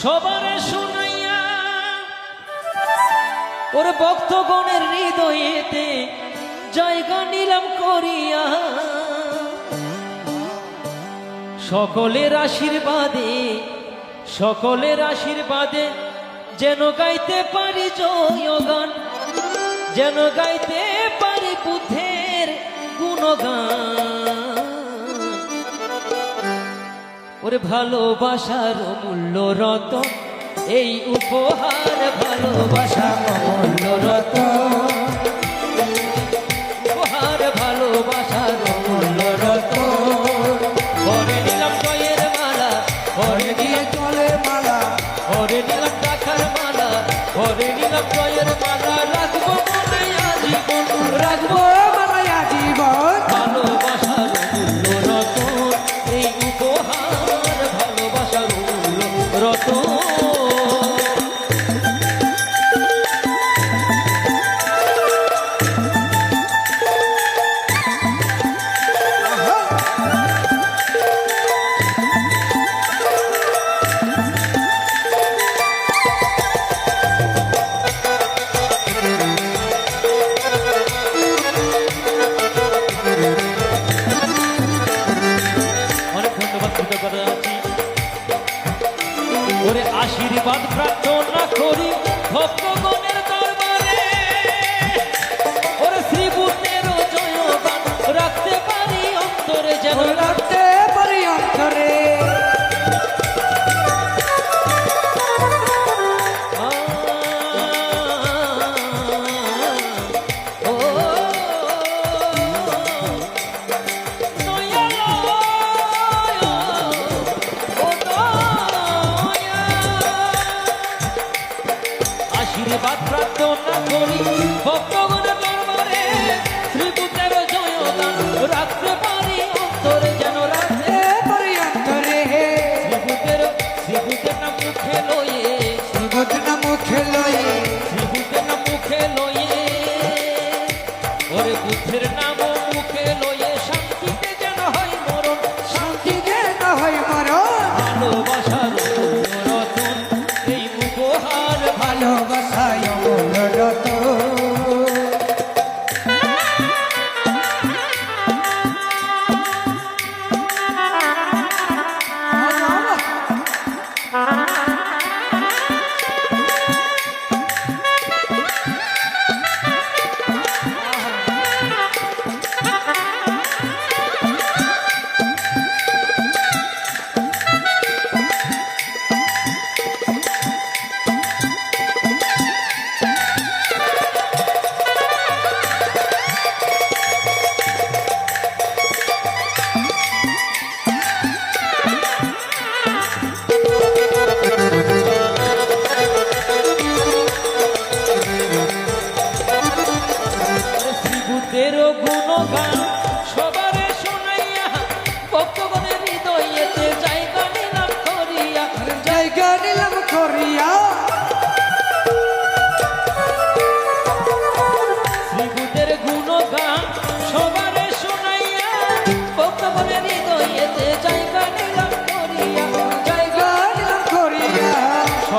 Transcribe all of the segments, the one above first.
সবার শুনাইয়া, ওর ভক্তগণের হৃদয়েতে জায়গা নিলাম করিয়া, সকলের আশীর্বাদে সকলের আশীর্বাদে যেন গাইতে পারি জয়গান, যেন গাইতে পারি বুদ্ধের গুণগান। ওরে ভালোবাসার মূল্য রত, এই উপহার ভালোবাসা মূল্য রত। উপহার ভালোবাসার মূল্য রত। পরে নিলাম জয়ের মালা পরে দিয়ে চলে মালা পরে নিলাম টাকার মালা পরে নিলাম জয়ের ওরে আশীর্বাদ প্রার্থনা করি ভক্তগণের বুদ্ধের নাম মুখে লয়ে।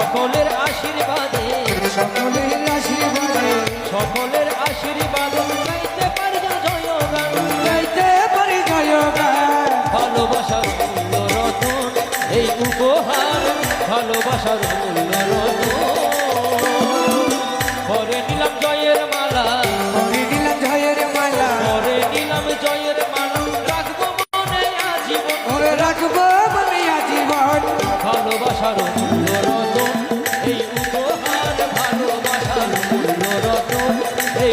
সকলের আশীর্বাদে সকলের আশীর্বাদে। সকলের আশীর্বাদ গাইতে পারি জয়গান। গাইতে পারি জয়গান। ভালোবাসার মূল্য রতন এই উপহার ভালোবাসার মূল্য রতন। পরে নিলাম জয়ের মালা। করে দিলাম জয়ের মালা। পরে নিলাম জয়ের মালা। রাখব মনে আজীবন। রাখব মনে আজীবন। ভালোবাসার এই